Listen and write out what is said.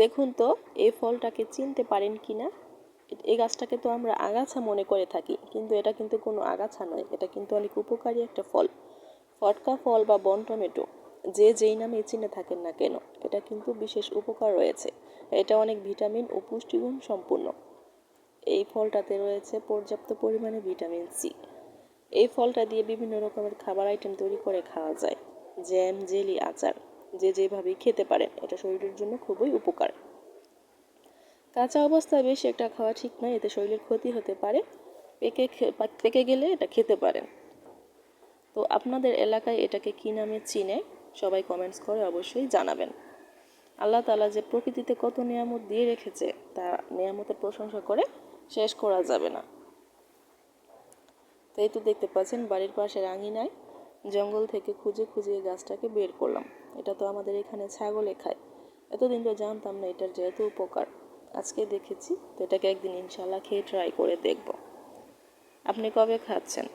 দেখুন তো, এই ফলটাকে চিনতে পারেন কি না? এই গাছটাকে তো আমরা আগাছা মনে করে থাকি, কিন্তু এটা কিন্তু কোনো আগাছা নয়, এটা কিন্তু অনেক উপকারী একটা ফল। ফটকা ফল বা বন টমেটো, যে যেই নামে চিনে থাকেন না কেন, এটা কিন্তু বিশেষ উপকার রয়েছে। এটা অনেক ভিটামিন ও পুষ্টিগুণ সম্পূর্ণ। এই ফলটাতে রয়েছে পর্যাপ্ত পরিমাণে ভিটামিন সি এই ফলটা দিয়ে বিভিন্ন রকমের খাবার আইটেম তৈরি করে খাওয়া যায়, জ্যাম, জেলি, আচার। যে যেভাবেই খেতে পারেন এটা শরীরের জন্য খুবই উপকার। কাঁচা অবস্থায় বেশি একটা খাওয়া ঠিক নয়, এতে শরীরের ক্ষতি হতে পারে। পেকে পেকে গেলে এটা খেতে পারেন তো আপনাদের এলাকায় এটাকে কী নামে চিনে, সবাই কমেন্টস করে অবশ্যই জানাবেন। আল্লাহ তালা যে প্রকৃতিতে কত নিয়ামত দিয়ে রেখেছে, তা নিয়ামতের প্রশংসা করে শেষ করা যাবে না। তাই তো দেখতে পাচ্ছেন, বাড়ির পাশের আঙিনায় জঙ্গল থেকে খুঁজে খুঁজে গাছটাকে বের করলাম। এটা তো আমাদের এখানে ছাগলে খায়। এতদিন তো জানতাম না এটার যেহেতু উপকার। আজকে দেখেছি, তো এটাকে একদিন ইনশাল্লাহ খেয়ে ট্রাই করে দেখব। আপনি কবে খাচ্ছেন?